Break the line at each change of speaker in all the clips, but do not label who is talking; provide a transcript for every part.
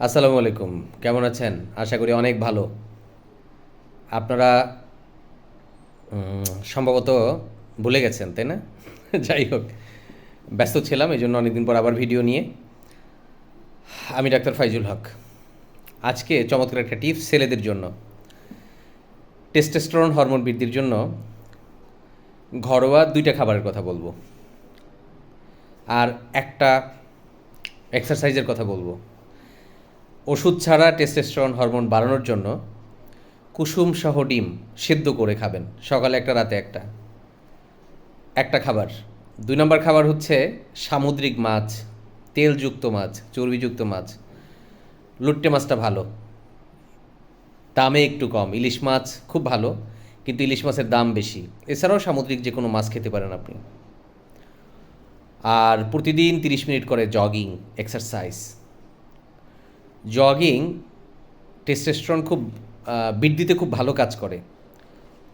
আসসালামু আলাইকুম। কেমন আছেন? আশা করি অনেক ভালো। আপনারা সম্ভবত ভুলে গেছেন, তাই না? যাই হোক, ব্যস্ত ছিলাম এই জন্য অনেকদিন পর আবার ভিডিও নিয়ে। আমি ডাক্তার ফাইজুল হক। আজকে চমৎকার একটা টিপস ছেলেদের জন্য। টেস্টোস্টেরন হরমোন বৃদ্ধির জন্য ঘরোয়া দুইটা খাবারের কথা বলব। আর একটা এক্সারসাইজের কথা বলব। ওষুধ ছাড়া টেস্টোস্টেরন হরমোন বাড়ানোর জন্য কুসুম সহ ডিম সেদ্ধ করে খাবেন। সকালে একটা, রাতে একটা। একটা খাবার। দুই নম্বর খাবার হচ্ছে সামুদ্রিক মাছ, তেলযুক্ত মাছ, চর্বিযুক্ত মাছ। লুট্টে মাছটা ভালো। দামে একটু কম। ইলিশ মাছ খুব ভালো, কিন্তু ইলিশ মাছের দাম বেশি। এছাড়াও সামুদ্রিক যে কোনো মাছ খেতে পারেন আপনি। আর প্রতিদিন তিরিশ মিনিট করে জগিং এক্সারসাইজ জগিং টেস্টেস্ট্রন খুব বৃদ্ধিতে খুব ভালো কাজ করে।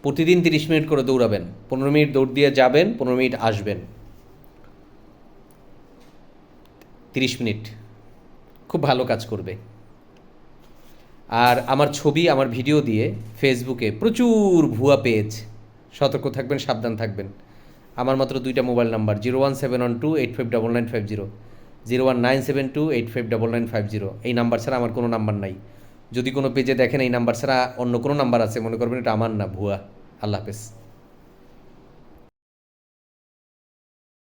প্রতিদিন তিরিশ মিনিট করে দৌড়াবেন, পনেরো মিনিট দৌড় দিয়ে যাবেন, পনেরো মিনিট আসবেন। তিরিশ মিনিট, খুব ভালো কাজ করবে। আর আমার ছবি, আমার ভিডিও দিয়ে ফেসবুকে প্রচুর ভুয়া পেজ সতর্ক থাকবেন, সাবধান থাকবেন। আমার মাত্র দুইটা mobile number zero one seven one two eight five double nine five zero zero one nine seven two eight five double nine five zero. এই নাম্বার ছাড়া আমার কোনো নাম্বার নাই। যদি কোনো পেজে দেখেন এই নাম্বার ছাড়া অন্য কোনো নাম্বার আছে, মনে করবেন এটা আমার না, ভুয়া। আল্লাহ হাফেজ।